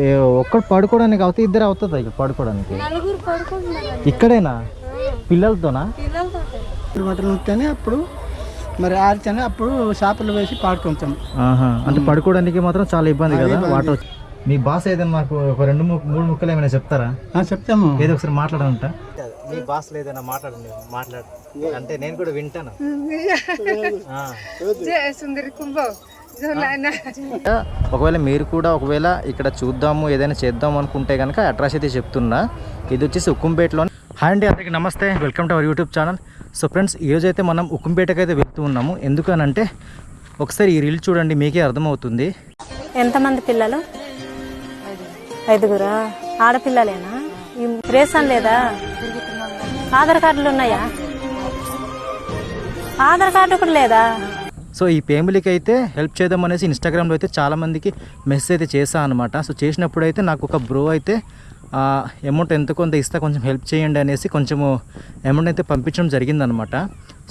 ఏ, ఒక్కడు పడుకోవడానికి అవుతే ఇద్దరు అవుతుంది ఇక్కడ పడుకోవడానికి? ఇక్కడేనా? పిల్లలతోనా? ఉంటేనే అప్పుడు మరి ఆరితేనే అప్పుడు చేపలు వేసి పాడుకుంటాం. ఆహా. అంటే పడుకోవడానికి మాత్రం చాలా ఇబ్బంది కదా వాటర్ మీ బాస్ ఏదైనా మాకు ఒక రెండు ము- మూడు ముక్కలు ఏమైనా చెప్తారా? చెప్తాము. ఏదో ఒకసారి మాట్లాడంట మీ బాస్ ఏదైనా మాట్లాడండి మాట్లాడు. అంటే నేను కూడా వింటాను. ఆ. సుందరి కుంభో. ఒకవేళ మీరు కూడా ఒకవేళ ఇక్కడ చూద్దాము ఏదైనా చేద్దాం అనుకుంటే కనుక అడ్రస్ అయితే చెప్తున్నా. ఇది వచ్చేసి ఉక్కుంపేటలో హాయ్ అండి అందరికీ నమస్తే. Welcome to our YouTube channel so friends ఈరోజు అయితే మనం ఉక్కుంపేటకి అయితే వెళ్తూ ఉన్నాము. ఎందుకనంటే ఒకసారి ఈ రీల్ చూడండి మీకే అర్థమవుతుంది. ఎంతమంది పిల్లలు? ఐదుగురా? ఆడపిల్లలేనా? ఈ రేషన్ లేదా? ఆధార్ కార్డులు ఉన్నాయా? ఆధార్ కార్డు కూడా లేదా? సో ఈ ఫ్యామిలీకి అయితే హెల్ప్ చేద్దాం అనేసి ఇన్స్టాగ్రామ్లో అయితే చాలామందికి మెసేజ్ అయితే చేశాను అనమాట సో చేసినప్పుడు అయితే నాకు ఒక బ్రో అయితే అమౌంట్ ఎంత కొంత ఇస్తా కొంచెం హెల్ప్ చేయండి అనేసి కొంచెము అమౌంట్ అయితే పంపించడం జరిగిందనమాట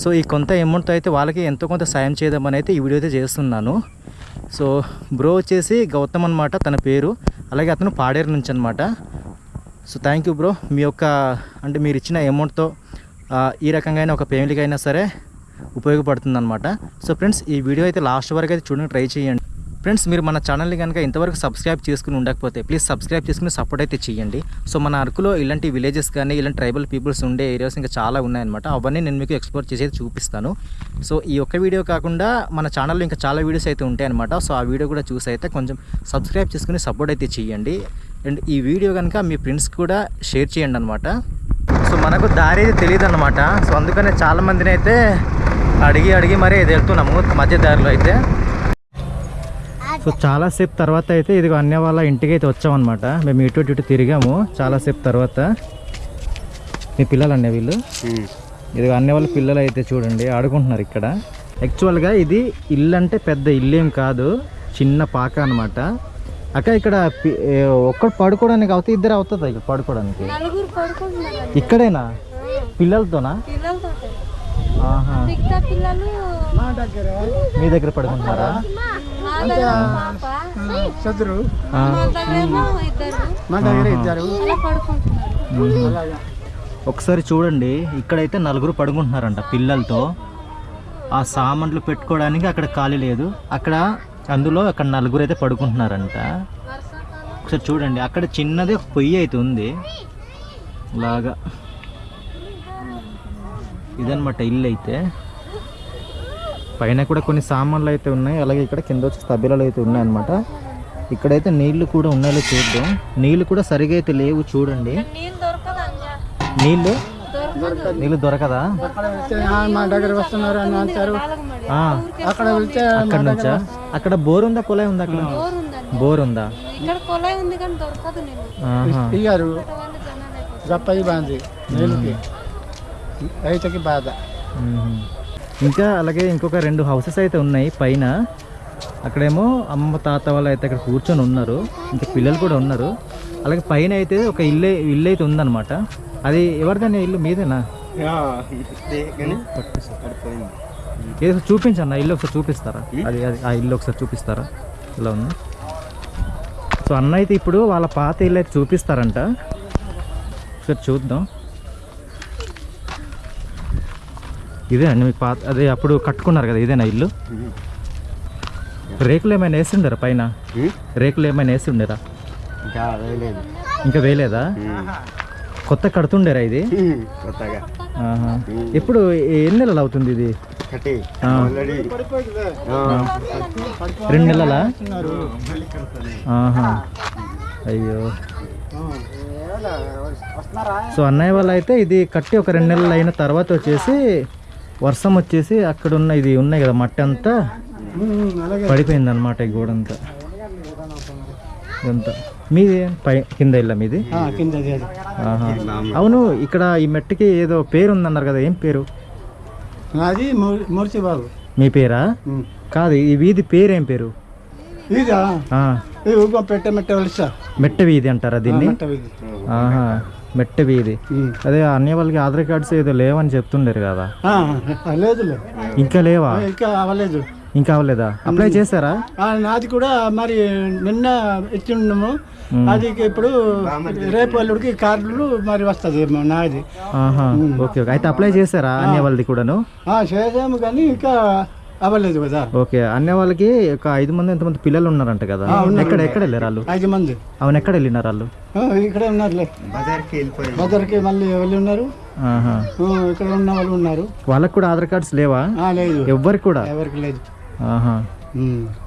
సో ఈ కొంత అమౌంట్తో అయితే వాళ్ళకి ఎంతో కొంత సాయం చేద్దామని అయితే ఈ వీడియో అయితే చేస్తున్నాను. సో బ్రో వచ్చేసి గౌతమ్ అనమాట తన పేరు అలాగే అతను పాడేరు నుంచి అనమాట సో థ్యాంక్ యూ బ్రో మీ యొక్క అంటే మీరు ఇచ్చిన అమౌంట్తో ఈ రకంగా అయినా ఒక ఫ్యామిలీకి అయినా సరే ఉపయోగపడుతుంది అనమాట సో ఫ్రెండ్స్ ఈ వీడియో అయితే లాస్ట్ వరకు అయితే చూడండి ట్రై చేయండి. ఫ్రెండ్స్ మీరు మన ఛానల్ని కనుక ఇంతవరకు సబ్స్క్రైబ్ చేసుకుని ఉండకపోతే ప్లీజ్ సబ్స్క్రైబ్ చేసుకుని సపోర్ట్ అయితే చేయండి. సో మన అరకులో ఇలాంటి విలేజెస్ కానీ ఇలాంటి ట్రైబల్ పీపుల్స్ ఉండే ఏరియాస్ ఇంకా చాలా ఉన్నాయన్నమాట. అవన్నీ నేను మీకు ఎక్స్ప్లోర్ చేసేది చూపిస్తాను. సో ఈ ఒక్క వీడియో కాకుండా మన ఛానల్లో ఇంకా చాలా వీడియోస్ అయితే ఉంటాయి అనమాట సో ఆ వీడియో కూడా చూసి అయితే కొంచెం సబ్స్క్రైబ్ చేసుకుని సపోర్ట్ అయితే చేయండి. అండ్ ఈ వీడియో కనుక మీ ఫ్రెండ్స్ కూడా షేర్ చేయండి అనమాట సో మనకు దారి అయితే తెలియదు అనమాట సో అందుకనే చాలా అయితే అడిగి అడిగి మరీ ఇది వెళ్తున్నాము మధ్య దారిలో అయితే. సో చాలాసేపు తర్వాత అయితే ఇది అన్య వాళ్ళ ఇంటికి అయితే వచ్చామన్నమాట. మేము ఇటు ఇటు తిరిగాము చాలాసేపు తర్వాత. మీ పిల్లలు అన్నీ వీళ్ళు ఇది అన్ని వాళ్ళ పిల్లలు అయితే చూడండి ఆడుకుంటున్నారు ఇక్కడ. యాక్చువల్గా ఇది ఇల్లు అంటే పెద్ద ఇల్లు ఏం కాదు చిన్న పాక అనమాట అక్క ఇక్కడ ఒక్కడు పడుకోవడానికి అవుతే ఇద్దరు అవుతుంది ఇక్కడ పడుకోవడానికి? ఇక్కడేనా? పిల్లలతోనా? మిగతా పిల్లలు మీ దగ్గర. పడుకుంటున్నారా? మా దగ్గర పాప చదురు మా దగ్గర ఇద్దరు. ఒకసారి చూడండి ఇక్కడైతే నలుగురు పడుకుంటున్నారంట పిల్లలతో. ఆ సామాన్లు పెట్టుకోవడానికి అక్కడ ఖాళీ లేదు. అక్కడ అందులో అక్కడ నలుగురు అయితే పడుకుంటున్నారంట. ఒకసారి చూడండి అక్కడ చిన్నది ఒక పొయ్యి అయితే ఉంది. లాగా ఇదనమాట ఇల్లు అయితే పైన కూడా కొన్ని సామాన్లు అయితే ఉన్నాయి. అలాగే ఇక్కడ కింద వచ్చి తబిలలు అయితే ఉన్నాయన్నమాట. ఇక్కడైతే నీళ్ళు కూడా ఉన్నాయో చూద్దాం. నీళ్ళు కూడా సరిగా అయితే లేవు చూడండి. నీళ్ళు నీళ్ళు? దొరకదు. నీళ్ళు దొరకదా? అక్కడ వెళ్తే "ఆ, మా దగ్గర వస్తున్నారు అని అంటారు ఆ, అక్కడ వెళ్తే అక్కడ నుంచా అక్కడ బోర్ ఉందా? కుళాయి ఉందా అక్కడ? బోర్ ఉందా? ఇక్కడ కొలాయి ఉంది కానీ దొరకదు నేను ఆహా. ఇయ్యారు. బాంది. నీళ్ళకి. రైతుకి బాధ. ఇంకా అలాగే ఇంకొక రెండు హౌసెస్ అయితే ఉన్నాయి. పైన అక్కడేమో అమ్మ తాత వాళ్ళు అయితే అక్కడ కూర్చొని ఉన్నారు. ఇంకా పిల్లలు కూడా ఉన్నారు. అలాగే పైన అయితే ఒక ఇల్లు ఇల్లు అయితే ఉందన్నమాట. అది ఎవరిదన్నా ఇల్లు? మీదేనా? ఏదో చూపించన్న ఇల్లు ఒకసారి చూపిస్తారా? అది అది ఆ ఇల్లు ఒకసారి చూపిస్తారా? ఇలా ఉంది. సో అన్న అయితే ఇప్పుడు వాళ్ళ పాత ఇల్లు అయితే చూపిస్తారంట. ఒకసారి చూద్దాం. ఇదే అండి మీకు పాత అదే అప్పుడు కట్టుకున్నారు కదా ఇదేనా ఇల్లు? రేకులు ఏమైనా వేసి ఉండరా పైన? రేకులు ఏమైనా వేసి ఉండరా? ఇంకా వేయలేదు ఇంకా వేయలేదా? కొత్త కడుతుండేరా ఇది? కొత్తగా. ఆహా. ఎప్పుడు ఎన్ని నెలలు అవుతుంది ఇది? రెండు నెలలా. అయ్యో. సో అన్నయ్య వాళ్ళు అయితే ఇది కట్టి ఒక రెండు నెలలు అయిన తర్వాత వచ్చేసి వర్షం వచ్చేసి అక్కడ ఉన్న ఇది ఉన్నాయి కదా మట్టి అంతా పడిపోయింది అనమాట ఈ గోడంతా. ఇదంతా. మీది పై కింద ఇల్లా మీది. అవును ఇక్కడ ఈ మెట్టుకి ఏదో పేరు ఉందన్నారు కదా ఏం పేరు? అది మూర్తి బాబు మీ పేరా. కాదు ఈ వీధి పేరు ఏం పేరు పెట్ట మెట్ట వీధి అంటారా దీన్ని? మెట్ట వీధి. అదే అన్ని వాళ్ళకి ఆధార్ కార్డ్స్ ఏదో లేవని చెప్తుండేరు కదా. ఆ, లేదులే. ఇంకా లేవా? ఇంకా అవ్వలేదు. ఇంకా అవ్వలేదా? అప్లై చేశారా? నాది కూడా మరి నిన్న ఇచ్చి ఉన్నాము అది ఇప్పుడు రేపు అల్లుడికి కార్డులు మరి వస్తుంది నాది. Okay okay. అయితే అప్లై చేశారా అన్య వాళ్ళది కూడాను? ఆ, చేసాము కానీ ఇంకా అవ్వలేదు కదా. ఓకే అన్య వాళ్ళకి ఒక ఐదు మంది ఎంతమంది పిల్లలు ఉన్నారంట కదా. ఎక్కడ ఎక్కడ వెళ్ళారు వాళ్ళు? ఐదు మంది. అవును ఎక్కడ వెళ్ళినారు వాళ్ళు? ఆ, ఇక్కడే ఉన్నారులే. బజార్కి మళ్ళీ వెళ్ళి ఉన్నారు? ఇక్కడ ఉన్న వాళ్ళు ఉన్నారు. వాళ్ళకి కూడా ఆధార్ కార్డ్స్ లేవా? ఆ, లేదు. ఎవ్వరికి కూడా? ఎవరికి లేదు.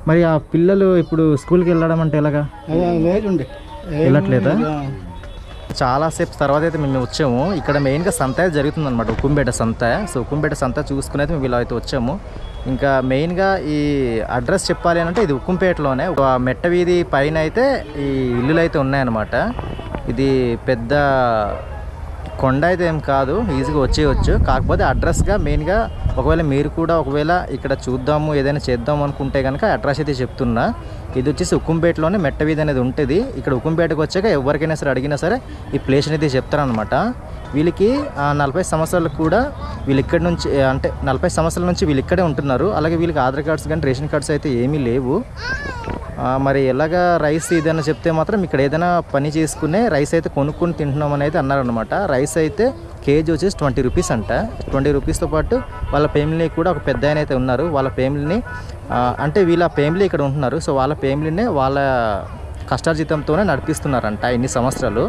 మరి ఆ పిల్లలు ఇప్పుడు స్కూల్కి వెళ్ళడం అంటే ఎలాగా? లేదు వెళ్ళట్లేదా? చాలాసేపు తర్వాత అయితే మేము వచ్చాము. ఇక్కడ మెయిన్గా సంత అయితే జరుగుతుందన్నమాట. ఉక్కుంపేట సంత. సో ఉక్కుంపేట సంత చూసుకుని అయితే మేము ఇలా అయితే వచ్చాము. ఇంకా మెయిన్గా ఈ అడ్రస్ చెప్పాలి అని అంటే ఇది ఉక్కుంపేటలోనే. ఒక మెట్ట వీధి పైన అయితే ఈ ఇల్లులు అయితే ఉన్నాయన్నమాట. ఇది పెద్ద కొండ అయితే ఏం కాదు. ఈజీగా వచ్చేయచ్చు. కాకపోతే అడ్రస్గా మెయిన్గా ఒకవేళ మీరు కూడా ఒకవేళ ఇక్కడ చూద్దాము ఏదైనా చేద్దాం అనుకుంటే కనుక అడ్రస్ అయితే చెప్తున్నా. ఇది వచ్చేసి ఉక్కుంపేటలోనే మెట్ట వీధి అనేది ఉంటుంది. ఇక్కడ ఉక్కుంపేటకు వచ్చాక ఎవరికైనా సరే అడిగినా సరే ఈ ప్లేస్ అనేది చెప్తారనమాట వీళ్ళకి నలభై సంవత్సరాలకు కూడా వీళ్ళు ఇక్కడి నుంచి అంటే నలభై సంవత్సరాల నుంచి వీళ్ళు ఇక్కడే ఉంటున్నారు. అలాగే వీళ్ళకి ఆధార్ కార్డ్స్ కానీ రేషన్ కార్డ్స్ అయితే ఏమీ లేవు. మరి ఎలాగా రైస్ ఏదైనా చెప్తే మాత్రం ఇక్కడ ఏదైనా పని చేసుకునే రైస్ అయితే కొనుక్కొని తింటున్నామని అయితే అన్నారనమాట రైస్ అయితే కేజీ వచ్చేసి ట్వంటీ రూపీస్ అంట. ట్వంటీ రూపీస్తో పాటు వాళ్ళ ఫ్యామిలీ కూడా ఒక పెద్ద ఆయన అయితే ఉన్నారు. వాళ్ళ ఫ్యామిలీని అంటే వీళ్ళ ఫ్యామిలీ ఇక్కడ ఉంటున్నారు. సో వాళ్ళ ఫ్యామిలీనే వాళ్ళ కష్టార్జితంతోనే నడిపిస్తున్నారంట ఇన్ని సంవత్సరాలు.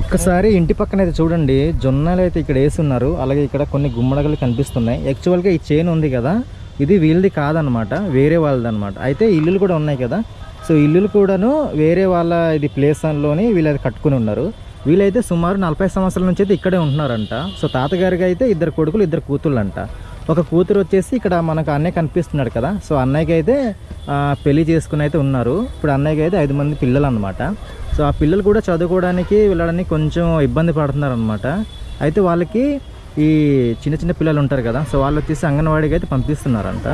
ఒక్కసారి ఇంటి పక్కన అయితే చూడండి జొన్నలు అయితే ఇక్కడ వేస్తున్నారు అలాగే ఇక్కడ కొన్ని గుమ్మడగలు కనిపిస్తున్నాయి. యాక్చువల్గా ఈ చైన్ ఉంది కదా ఇది వీళ్ళది కాదనమాట వేరే వాళ్ళది అనమాట అయితే ఇల్లులు కూడా ఉన్నాయి కదా సో ఇల్లులు కూడాను వేరే వాళ్ళ ఇది ప్లేస్లోని వీళ్ళు అది కట్టుకుని ఉన్నారు. వీళ్ళైతే సుమారు నలభై సంవత్సరాల నుంచి అయితే ఇక్కడే ఉంటున్నారంట. సో తాతగారికి అయితే ఇద్దరు కొడుకులు ఇద్దరు కూతుళ్ళు అంట ఒక కూతురు వచ్చేసి ఇక్కడ మనకు అన్నయ్య కనిపిస్తున్నాడు కదా. సో అన్నయ్యకి అయితే పెళ్ళి చేసుకుని అయితే ఉన్నారు. ఇప్పుడు అన్నయ్యకి అయితే ఐదు మంది పిల్లలు అనమాట సో ఆ పిల్లలు కూడా చదువుకోవడానికి వెళ్ళడానికి కొంచెం ఇబ్బంది పడుతున్నారు అనమాట అయితే వాళ్ళకి ఈ చిన్న చిన్న పిల్లలు ఉంటారు కదా సో వాళ్ళు వచ్చేసి అంగన్వాడికి అయితే పంపిస్తున్నారంట.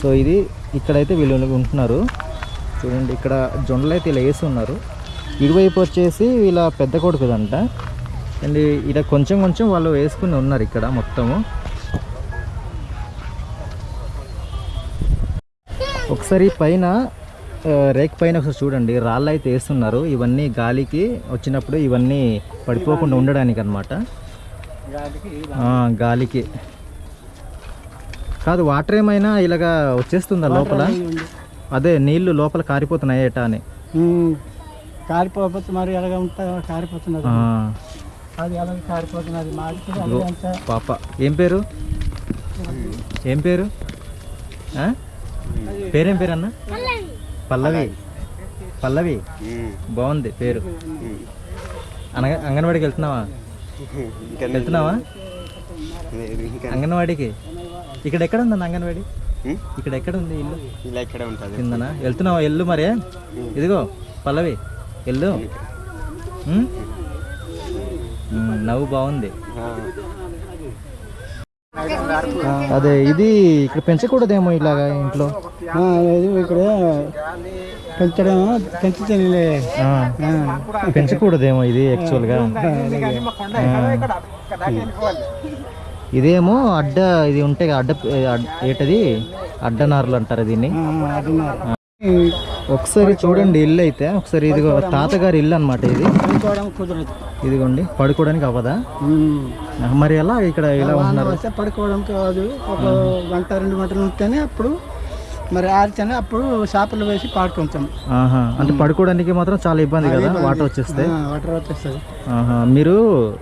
సో ఇది ఇక్కడైతే వీళ్ళు ఉంటున్నారు. చూడండి ఇక్కడ జొండలు అయితే ఇలా వేసి ఉన్నారు. ఇటువైపు వచ్చేసి వీళ్ళ పెద్ద కొడుకుదంట. అండ్ ఇలా కొంచెం కొంచెం వాళ్ళు వేసుకుని ఉన్నారు ఇక్కడ మొత్తము. ఒకసారి పైన రేక్ పైన ఒకసారి చూడండి. రాళ్ళు అయితే వేస్తున్నారు. ఇవన్నీ గాలికి వచ్చినప్పుడు ఇవన్నీ పడిపోకుండా ఉండడానికి అనమాట గాలికి. కాదు వాటర్ ఏమైనా ఇలాగా వచ్చేస్తుందా లోపల? అదే నీళ్ళు లోపల కారిపోతున్నాయి ఏటా అని. కారిపోతే మరి ఎలాగ ఉంటా? కారిపోతున్నది ఆ, అది అలాగే కారిపోతున్నది మాది అంతా పాప. ఏం పేరు? ఏం పేరు? ఆ? పేరేం పేరు అన్న పల్లవి. పల్లవి. బాగుంది పేరు. అనగ అంగన్వాడికి వెళ్తున్నావా? ఇంకా వెళ్తున్నావా? అంగన్వాడికి. ఇక్కడ ఎక్కడ ఉందన్న అంగన్వాడి? ఇక్కడ ఎక్కడ ఉంది ఇల్లు? ఇలా ఇక్కడే ఉంటుంది. కిందనా? వెళ్తున్నావా? ఎల్లు మరే. ఇదిగో పల్లవి. ఉం, నవ్వు బాగుంది. అదే ఇది ఇక్కడ పెంచకూడదేమో ఇలాగా ఇంట్లో? ఇక్కడ పెంచడం పెంచుతానులే ఆ, పెంచకూడదేమో ఇది యాక్చువల్గా ఇదేమో అడ్డ ఇది ఉంటే అడ్డ అడ్- ఏటది? అడ్డనారులు అంటారు దీన్ని. ఒకసారి చూడండి ఇల్లు అయితే. ఒకసారి ఇదిగో తాతగారి ఇల్లు అన్నమాట ఇది. ఇదిగోండి పడుకోవడానికి అవ్వదా. మరి ఎలా ఇక్కడ ఇలా వస్తే పడుకోవడం కాదు. ఒక గంట రెండు గంటలు ఉంటేనే అప్పుడు మరి ఆరితేనే అప్పుడు చేపలు వేసి పాడుకుంటాం. ఆహా అంటే పడుకోవడానికి మాత్రం చాలా ఇబ్బంది కదా వాటర్ వచ్చేస్తే? ఆ, వాటర్ వచ్చేస్తుంది. ఆహా మీరు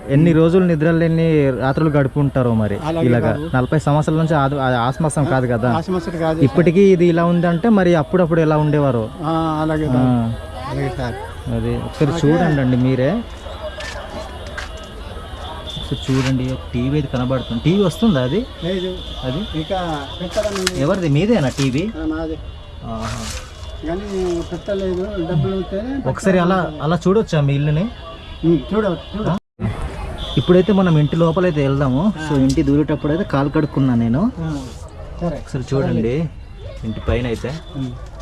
ఎన్ని రోజులు నిద్రలు ఎన్ని రాత్రులు గడుపుంటారో మరి ఇలాగా? నలభై సంవత్సరాల నుంచి ఆదు- ఆ- ఆస్మాసం కాదు కదా? ఇప్పటికీ ఇది ఇలా ఉందంటే మరి అప్పుడప్పుడు ఎలా ఉండేవారు? ఆ, అలాగే ఆ, అలాగే సార్ అది ఒకసారి చూడండి అండి మీరే. ఒకసారి చూడండి టీవీ అయితే కనబడుతుంది. టీవీ వస్తుందా అది? అది. ఎవరిది? మీదేనా టీవీ? ఒకసారి అలా అలా చూడొచ్చా మీ ఇల్లుని? ఇప్పుడైతే మనం ఇంటి లోపలైతే వెళ్దాము. సో ఇంటి దూరేటప్పుడు అయితే కాలు కడుక్కున్నా నేను. ఒకసారి చూడండి. ఇంటి పైన అయితే.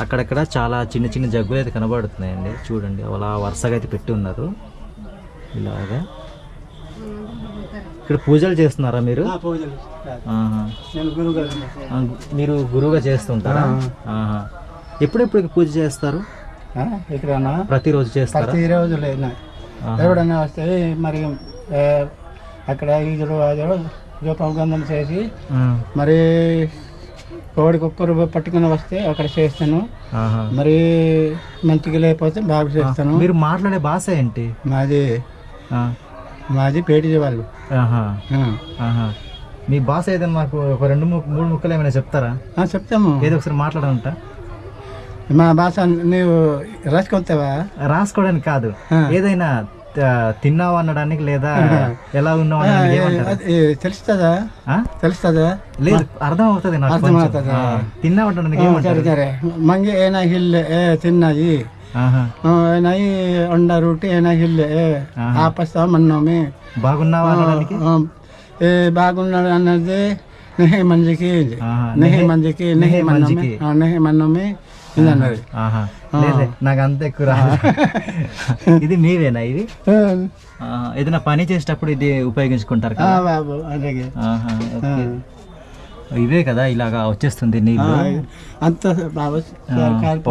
అక్కడక్కడ చాలా చిన్న చిన్న జగ్గులు అయితే కనబడుతున్నాయండి. చూడండి. అలా వరుసగా అయితే పెట్టి ఉన్నారు. ఇలాగా. ఇక్కడ పూజలు చేస్తున్నారా మీరు? మీరు గురువుగా చేస్తుంటారా. ఎప్పుడెప్పుడు పూజ చేస్తారు? ఇక్కడనా ప్రతిరోజు చేస్తారా? ప్రతి రోజు లేదు నాకు. ఆహా. ఎవడన్నా వస్తే మరి అక్కడ జోపం గంధం చేసి మరి కోడి కుక్కరు పట్టుకుని వస్తే అక్కడ చేస్తాను. మరి మంచిగా లేకపోతే బాగా చేస్తాను. మీరు మాట్లాడే భాష ఏంటి? మాది మాది పేటి వాళ్ళు. మీ భాష ఏదైనా మాకు ఒక రెండు మూడు ముక్కలు ఏమైనా చెప్తారా? చెప్తాము. ఏదో ఒకసారి మాట్లాడంట మా భాష నీవు రాసుకొస్తావా? రాసుకోవడానికి కాదు. ఏదైనా తిన్నావు అనడానికి లేదా ఎలా ఉన్నావు తెలుస్తుందా? ఆ? తెలుస్తుందా? లేదు అర్థం అవుతుంది అర్థం. అవుతుందా? తిన్నావు అనడానికి మంగి ఏనా హిల్ ఏ తిన్నాయి. ఆహా. ఏనాయి అండ రొట్టి ఏనా హిల్ ఏ ఆహా. ఆపస్తా మన్నోమి బాగున్నావా ఏ బాగున్నాడు అన్నది నెహి మంజికి. నెహి మంజికి నెహి మన్నోమి మంజికి. ఆ, నెహి మన్నోమి ఇది అన్నది నాకు అంత ఎక్కువ ఇది మీవేనా ఇది. ఏదైనా పని చేసేటప్పుడు ఇది ఉపయోగించుకుంటారు కదా బాబు అలాగే. ఇవే కదా ఇలాగా వచ్చేస్తుంది నీళ్ళు. అంత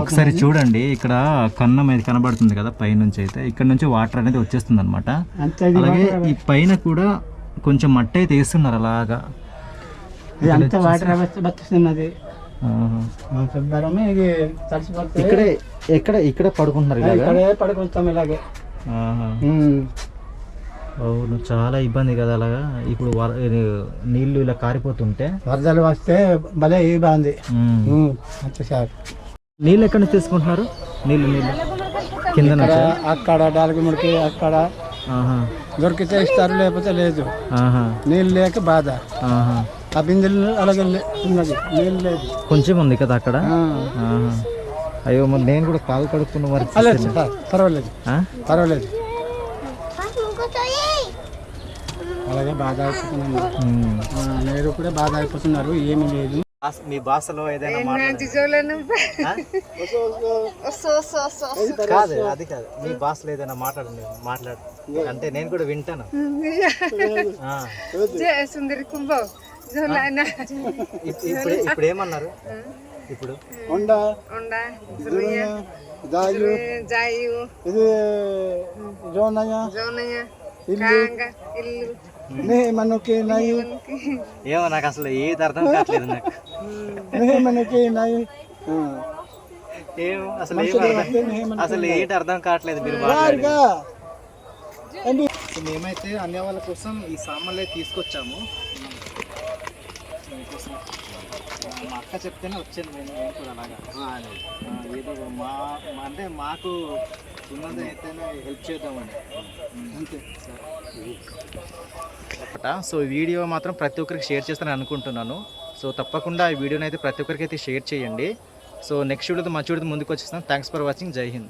ఒకసారి చూడండి ఇక్కడ కన్నం అనేది కనబడుతుంది కదా పైనుంచి అయితే. ఇక్కడ నుంచి వాటర్ అనేది వచ్చేస్తుంది అనమాట అలాగే ఈ పైన కూడా కొంచెం మట్టి అయితే వేస్తున్నారు అలాగా ఇక్కడే ఎక్కడ ఇక్కడ పడుకుంటున్నారు ఇలాగా? ఇక్కడే పడుకుంటాం. అవును చాలా ఇబ్బంది కదా అలాగా? ఇప్పుడు నీళ్ళు ఇలా కారిపోతుంటే? వరదలు వస్తే భలే సార్. నీళ్ళు ఎక్కడి నుంచి తీసుకుంటున్నారు? నీళ్ళు నీళ్ళు. కింద అక్కడ డాలగుముడికి అక్కడ. దొరికితే ఇస్తారు లేకపోతే లేదు. నీళ్ళు లేక బాధ. ఆ బిందెలు అలాగే ఉన్నది. నీళ్ళు లేదు. కొంచెం ఉంది కదా అక్కడ. అయ్యో మరి నేను కూడా కాలు కడుక్కున్న వారి అలా సార్, పర్వాలేదు? పర్వాలేదు. అలాగే బాధ అయిపోతున్నాను మీరు కూడా బాధ అయిపోతున్నారు ఏమీ లేదు. మీ భాషలో ఏదైనా? కాదు అది కాదు. మీ భాషలో ఏదైనా మాట్లాడండి మాట్లాడు. అంటే నేను కూడా వింటాను. ఆ. సుందరి కుంభం. ఇప్పుడు ఇప్పుడు? ఏమన్నారు ఇప్పుడు జాయు. జోనయ్య. జోనయ్య. ఇల్లు. మనకి నయ్యి ఏమో నాకు అసలు ఏది అర్థం కావట్లేదు నాకు. నే మనకి నయ్యి ఆ. ఏమో అసలు అసలు ఏంటి అర్థం కావట్లేదు మీరు మేమైతే అనే వాళ్ళ కోసం ఈ సామాన్లు అయితే తీసుకొచ్చాము మా అక్క చెప్తేనే వచ్చాను నేను కూడా అలాగా. ఆ, ఏదో మా అంటే మాకు హెల్ప్ చేద్దామని. అంతే. సో ఈ వీడియో మాత్రం ప్రతి ఒక్కరికి షేర్ చేస్తానని అనుకుంటున్నాను. సో తప్పకుండా ఈ వీడియోని అయితే ప్రతి ఒక్కరికి అయితే షేర్ చేయండి. సో నెక్స్ట్ వీడియోతో మంచి వీడియోతో ముందుకు వచ్చేస్తాను థ్యాంక్స్ ఫర్ వాచింగ్ జై హింద్.